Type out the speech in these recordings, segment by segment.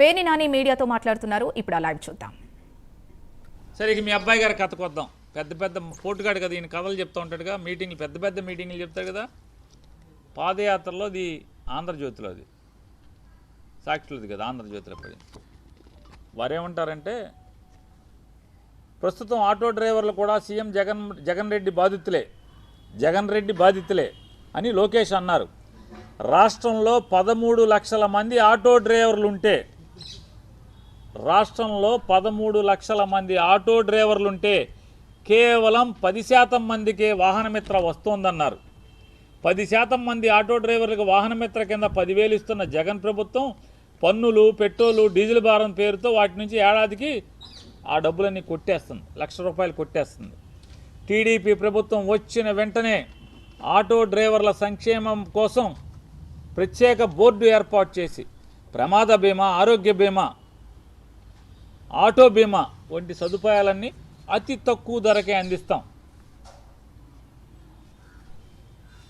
పేని నాని మీడియాతో మాట్లాడుతున్నారు. ఇప్పుడు ఆ లైవ్ చూద్దాం. సరే ఇక మీ అబ్బాయి గారి కథకు వద్దాం. పెద్ద పెద్ద పోటుగాడు కదా ఈయన కథలు చెప్తూ ఉంటాడుగా. మీటింగ్లు పెద్ద పెద్ద మీటింగ్లు చెప్తాడు కదా. పాదయాత్రలో అది ఆంధ్రజ్యోతిలో అది. సాక్షులది కదా ఆంధ్రజ్యోతిలో పడింది వారేమంటారంటే ప్రస్తుతం ఆటో డ్రైవర్లు కూడా సీఎం జగన్ జగన్ రెడ్డి బాధితులే. జగన్ రెడ్డి బాధితులే అని లోకేష్ అన్నారు. రాష్ట్రంలో పదమూడు లక్షల మంది ఆటో డ్రైవర్లు ఉంటే రాష్ట్రంలో పదమూడు లక్షల మంది ఆటో డ్రైవర్లుంటే కేవలం పది శాతం మందికే వాహనమిత్ర వస్తోందన్నారు. పది శాతం మంది ఆటో డ్రైవర్లకు వాహనమిత్ర కింద పదివేలు ఇస్తున్న జగన్ ప్రభుత్వం పన్నులు పెట్రోలు డీజిల్ భారం పేరుతో వాటి నుంచి ఏడాదికి ఆ డబ్బులన్నీ కొట్టేస్తుంది. లక్ష రూపాయలు కొట్టేస్తుంది. టీడీపీ ప్రభుత్వం వచ్చిన వెంటనే ఆటో డ్రైవర్ల సంక్షేమం కోసం ప్రత్యేక బోర్డు ఏర్పాటు చేసి ప్రమాద బీమా ఆరోగ్య బీమా ఆటో బీమా వంటి సదుపాయాలన్నీ అతి తక్కువ ధరకే అందిస్తాం.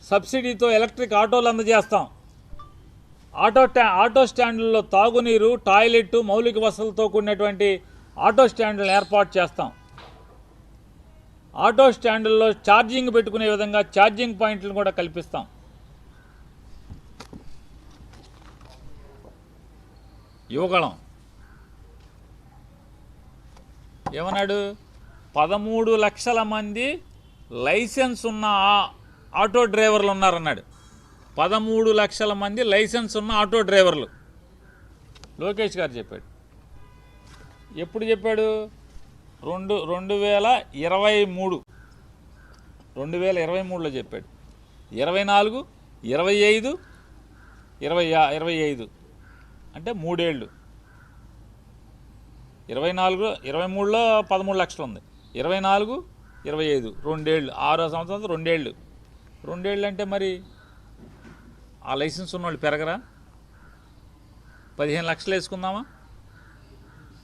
సబ్సిడీతో ఎలక్ట్రిక్ ఆటోలు అందజేస్తాం. ఆటో స్టా ఆటో స్టాండ్లలో తాగునీరు టాయిలెట్ మౌలిక వసతులతో కూడినటువంటి ఆటో స్టాండ్లను ఏర్పాటు చేస్తాం. ఆటో స్టాండ్లలో ఛార్జింగ్ పెట్టుకునే విధంగా ఛార్జింగ్ పాయింట్లను కూడా కల్పిస్తాం. యువగళం ఏమన్నాడు? పదమూడు లక్షల మంది లైసెన్స్ ఉన్న ఆటో డ్రైవర్లు ఉన్నారన్నాడు. పదమూడు లక్షల మంది లైసెన్స్ ఉన్న ఆటో డ్రైవర్లు. లోకేష్ గారు చెప్పాడు. ఎప్పుడు చెప్పాడు? రెండు రెండు వేల ఇరవై మూడు. రెండు వేల ఇరవై మూడులో చెప్పాడు. ఇరవై నాలుగు ఇరవై ఐదు ఇరవై ఇరవై ఐదు. అంటే మూడేళ్ళు. ఇరవై నాలుగు ఇరవై మూడులో పదమూడు లక్షలు ఉంది. ఇరవై నాలుగు ఇరవై ఐదు రెండేళ్ళు ఆరో సంవత్సరం రెండేళ్ళు. రెండేళ్ళు అంటే మరి ఆ లైసెన్స్ ఉన్నవాళ్ళు పెరగరా? పదిహేను లక్షలు వేసుకుందామా?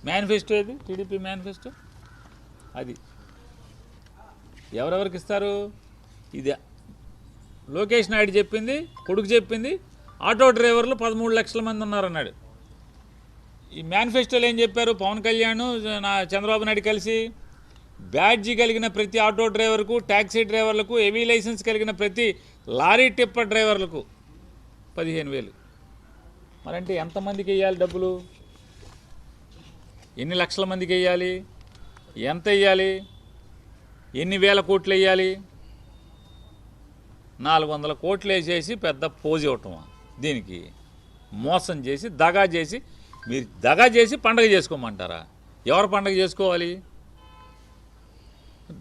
మేనిఫెస్టో ఏది? TDP manifesto? అది. ఎవరెవరికి ఇస్తారు? ఇది లోకేష్ నాయుడు చెప్పింది కొడుకు చెప్పింది ఆటో డ్రైవర్లు పదమూడు లక్షల మంది ఉన్నారన్నాడు. ఈ మేనిఫెస్టోలో ఏం చెప్పారు? పవన్ కళ్యాణ్ నా చంద్రబాబు నాయుడు కలిసి బ్యాడ్జీ కలిగిన ప్రతి ఆటో డ్రైవర్కు ట్యాక్సీ డ్రైవర్లకు హెవీ లైసెన్స్ కలిగిన ప్రతి లారీ టిప్పర్ డ్రైవర్లకు పదిహేను వేలు. మరంటే ఎంతమందికి వేయాలి డబ్బులు? ఎన్ని లక్షల మందికి వేయాలి? ఎంత వేయాలి? ఎన్ని వేల కోట్లు వేయాలి? నాలుగు వందల కోట్లు వేసేసి పెద్ద పోజ్ ఇవ్వటం దీనికి మోసం చేసి దగా చేసి మీరు దగా చేసి పండగ చేసుకోమంటారా? ఎవరు పండగ చేసుకోవాలి?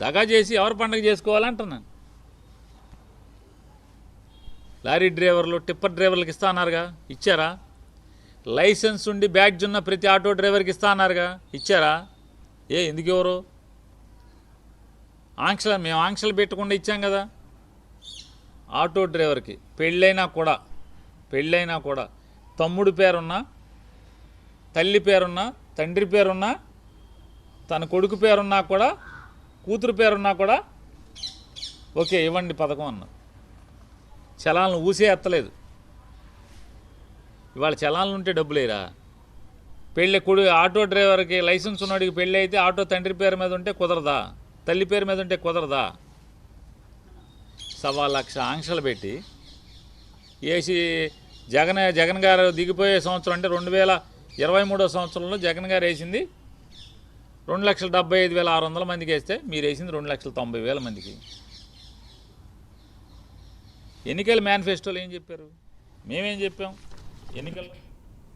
దగా చేసి ఎవరు పండగ చేసుకోవాలంటున్నాను లారీ డ్రైవర్లు టిప్పర్ డ్రైవర్లకు ఇస్తా అన్నారుగా? ఇచ్చారా? లైసెన్స్ ఉండి బ్యాడ్జ్ ఉన్న ప్రతి ఆటో డ్రైవర్కి ఇస్తా అన్నారుగా? ఇచ్చారా? ఏ ఎందుకు ఎవరు? ఆంక్షలు మేము ఆంక్షలు పెట్టకుండా ఇచ్చాం కదా. ఆటో డ్రైవర్కి పెళ్ళైనా కూడా పెళ్ళైనా కూడా తమ్ముడు పేరున్నా తల్లి పేరున్నా తండ్రి పేరున్నా తన కొడుకు పేరున్నా కూడా కూతురు పేరున్నా కూడా ఓకే ఇవ్వండి పథకం అన్న. చలాలను ఊసే ఎత్తలేదు. ఇవాళ చలాలను ఉంటే డబ్బులేరా పెళ్ళి కొడు ఆటో డ్రైవర్కి లైసెన్స్ ఉన్నవాడికి పెళ్ళి అయితే ఆటో తండ్రి పేరు మీద ఉంటే కుదరదా? తల్లి పేరు మీద ఉంటే కుదరదా? సవా లక్ష ఆంక్షలు పెట్టి ఏసీ జగన్ జగన్ గారు దిగిపోయే సంవత్సరం అంటే రెండు వేల ఇరవై మూడో సంవత్సరంలో జగన్ గారు వేసింది రెండు లక్షల డెబ్బై ఐదు వేల ఆరు వందల మందికి వేస్తే మీరు వేసింది రెండు లక్షల తొంభై వేల మందికి. ఎన్నికల మేనిఫెస్టోలో ఏం చెప్పారు? మేమేం చెప్పాం? ఎన్నికల్లో